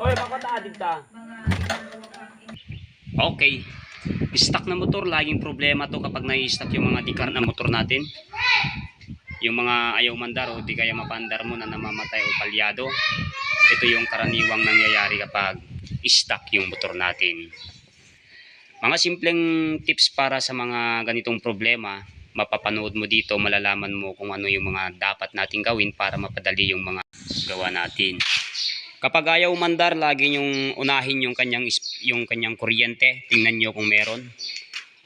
Oy, makataadig ta. Okay. Stock na motor, laging problema to kapag nai-stock yung mga dikar na motor natin. Yung mga ayaw mandar o di kaya mapandar mo na namamatay o palyado. Ito yung karaniwang nangyayari kapag stock yung motor natin. Mga simpleng tips para sa mga ganitong problema, mapapanood mo dito, malalaman mo kung ano yung mga dapat nating gawin para mapadali yung mga gawa natin. Kapag ayaw mandar, lagi yung unahin yung kanyang yung kanyang kuryente. Tingnan niyo kung meron.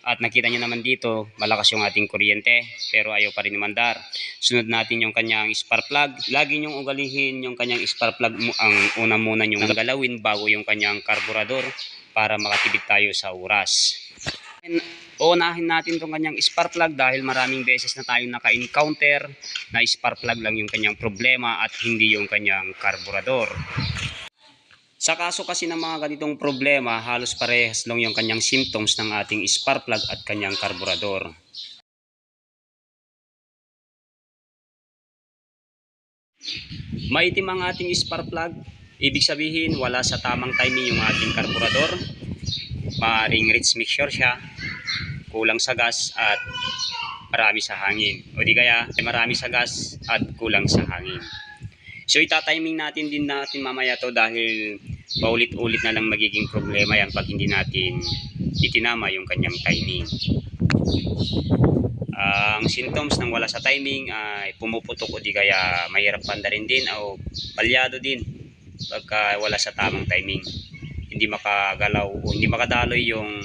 At nakita niyo naman dito, malakas yung ating kuryente, pero ayaw pa rin mandar. Sunod natin yung kanyang spark plug. Lagi niyong ugalihin yung kanyang spark plug ang una muna niyong galawin bago yung kanyang karburador para makatipid tayo sa oras. And Uunahin natin tong kanyang spark plug dahil maraming beses na tayong naka-encounter na spark plug lang yung kanyang problema at hindi yung kanyang karburador. Sa kaso kasi ng mga ganitong problema, halos parehas lang yung kanyang symptoms ng ating spark plug at kanyang karburador. Maitim ang ating spark plug, ibig sabihin wala sa tamang timing yung ating karburador. Maaring rich mixture siya, kulang sa gas at marami sa hangin. O di kaya marami sa gas at kulang sa hangin. So itatiming natin din natin mamaya to dahil paulit-ulit na lang magiging problema yan pag hindi natin itinama yung kanyang timing. Ang symptoms ng wala sa timing ay pumuputok o di kaya mahirap pandarin din o palyado din pagka wala sa tamang timing. Hindi makagalaw o hindi makadaloy yung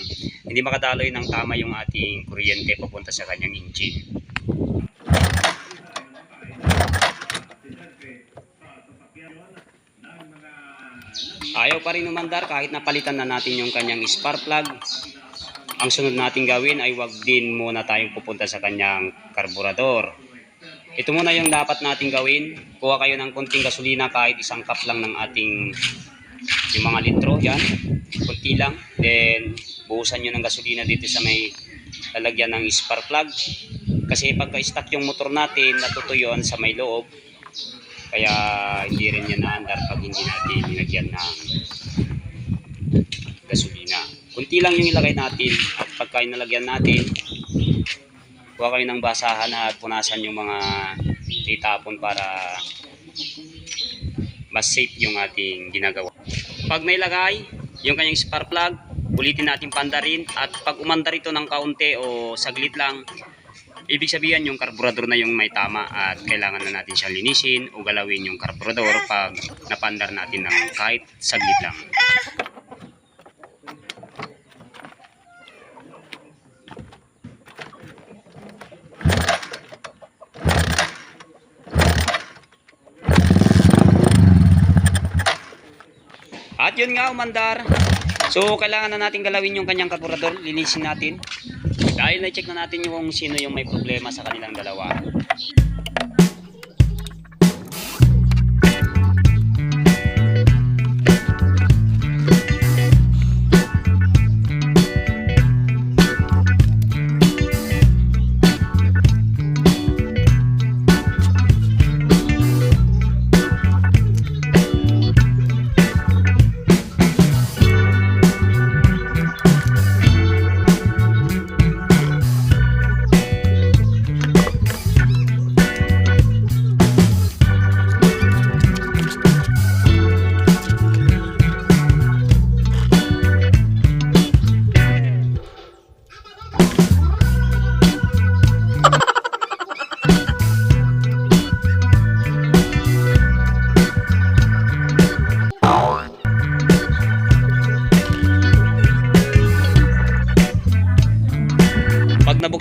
hindi makadaloy ng tama yung ating kuryente papunta sa kanyang engine. Ayaw pa rin umandar kahit napalitan na natin yung kanyang spark plug. Ang sunod nating gawin ay wag din muna tayong pupunta sa kanyang karburador. Ito muna yung dapat nating gawin. Kuha kayo ng konting gasolina kahit isang cup lang ng ating yung mga litro. Yan. Kunti lang. Then buhusan nyo ng gasolina dito sa may lalagyan ng spark plug. Kasi pagka-stuck yung motor natin, natutuyuan sa may loob. Kaya hindi rin yan naandar pag hindi natin nilagyan ng gasolina. Kunti lang yung ilagay natin at pagka nalagyan natin, kuha kayo ng basahan at punasan yung mga itapon para mas safe yung ating ginagawa. Pag may lagay, yung kanyang spark plug, ulitin natin pandarin at pag umandar ito ng kaunti o saglit lang, ibig sabihin yung karburador na yung may tama at kailangan na natin siyang linisin o galawin yung karburador pag napandar natin ng kahit saglit lang. Yun nga, umandar. So, kailangan na natin galawin yung kanyang karburador. Linisin natin. Dahil na-check na natin yung kung sino yung may problema sa kanilang dalawa.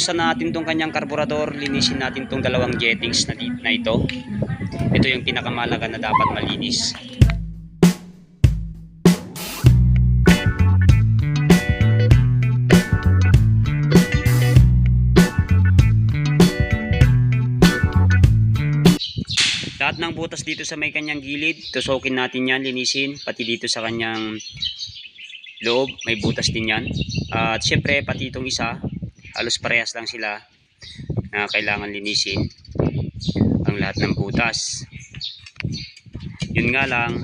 Nabuksan natin tong kanyang karburador, linisin natin tong dalawang jettings na, na ito. Ito yung pinakamalaga na dapat malinis. Lahat ng butas dito sa may kanyang gilid, tusukin natin yan, linisin, pati dito sa kanyang loob, may butas din yan. At syempre, pati itong isa, halos parehas lang sila na kailangan linisin ang lahat ng butas. Yun nga lang,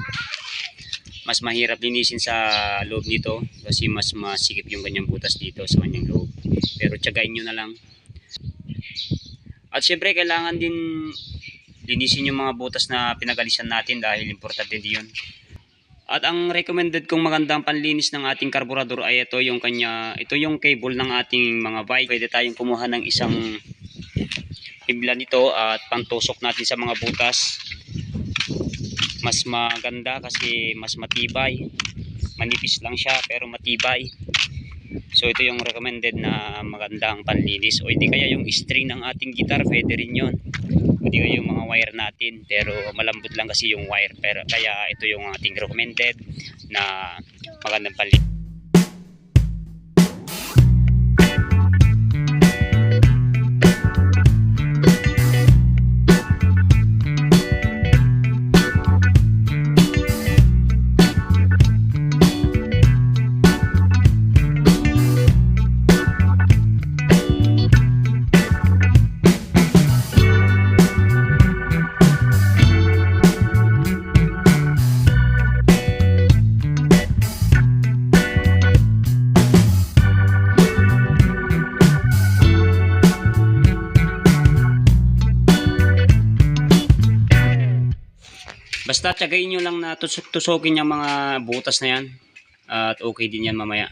mas mahirap linisin sa loob nito kasi mas masikip yung kanyang butas dito sa kanyang loob. Pero tiyagain nyo na lang. At syempre kailangan din linisin yung mga butas na pinagalisan natin dahil importante din yun. At ang recommended kong magandang panlinis ng ating karburador ay ito yung kanya, ito yung cable ng ating mga bike. Pwede tayong kumuha ng isang hibla nito at pantusok natin sa mga butas. Mas maganda kasi mas matibay. Manipis lang siya pero matibay. So ito yung recommended na magandang panlinis. O hindi kaya yung string ng ating guitar, pwede rin yun. Hindi yung mga wire natin. Pero malambot lang kasi yung wire. Pero kaya ito yung ating recommended na magandang panlinis. Basta tiyagain nyo lang na tusok-tusokin yung mga butas na yan. At okay din yan mamaya.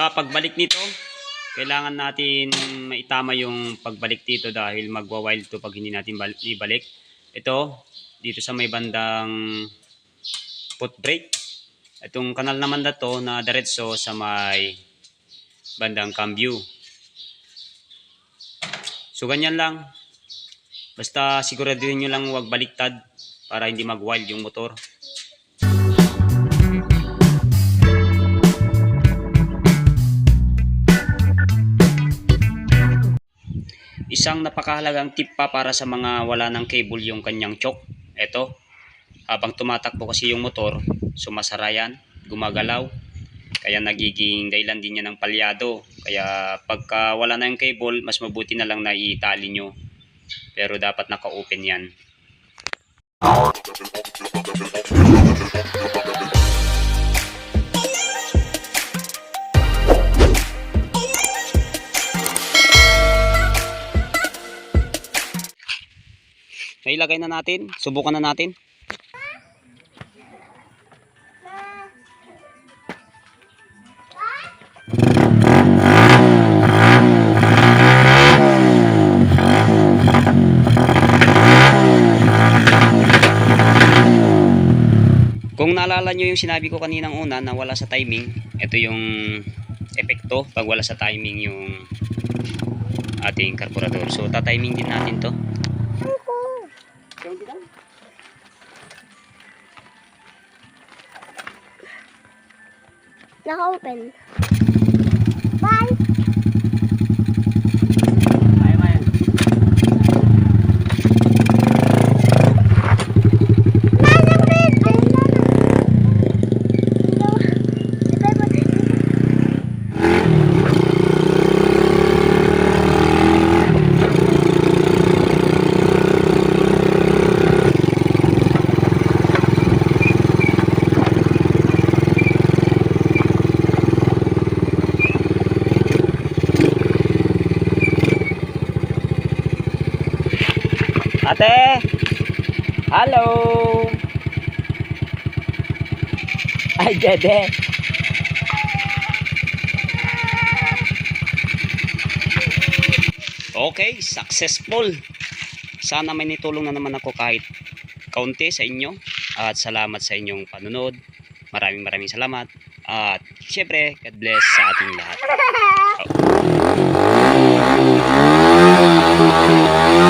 Sa pagbalik nito, kailangan natin maitama yung pagbalik dito dahil magwa-wild to pag hindi natin bal- ibalik. Ito, dito sa may bandang foot brake. Itong kanal naman na to na diretso sa may bandang cambio. So ganyan lang. Basta siguraduhin nyo lang huwag baliktad para hindi mag-wild yung motor. Isang napakahalagang tip pa para sa mga wala ng cable yung kanyang choke. Ito, habang tumatakbo kasi yung motor, sumasara yan, gumagalaw. Kaya nagiging dahilan din yan ng palyado. Kaya pagka wala na yung cable, mas mabuti na lang na itali nyo. Pero dapat naka-open yan. Nailagay na natin. Subukan na natin. Kung naalala nyo yung sinabi ko kaninang una na wala sa timing, ito yung epekto pag wala sa timing yung ating karburador. So, tatiming din natin to. Naka-open. Bye! Ate! Hello! Ay, dede! Okay, successful! Sana may nitulong na naman ako kahit kaunti sa inyo. At salamat sa inyong panunod. Maraming maraming salamat. At syempre, God bless sa ating lahat. Oh.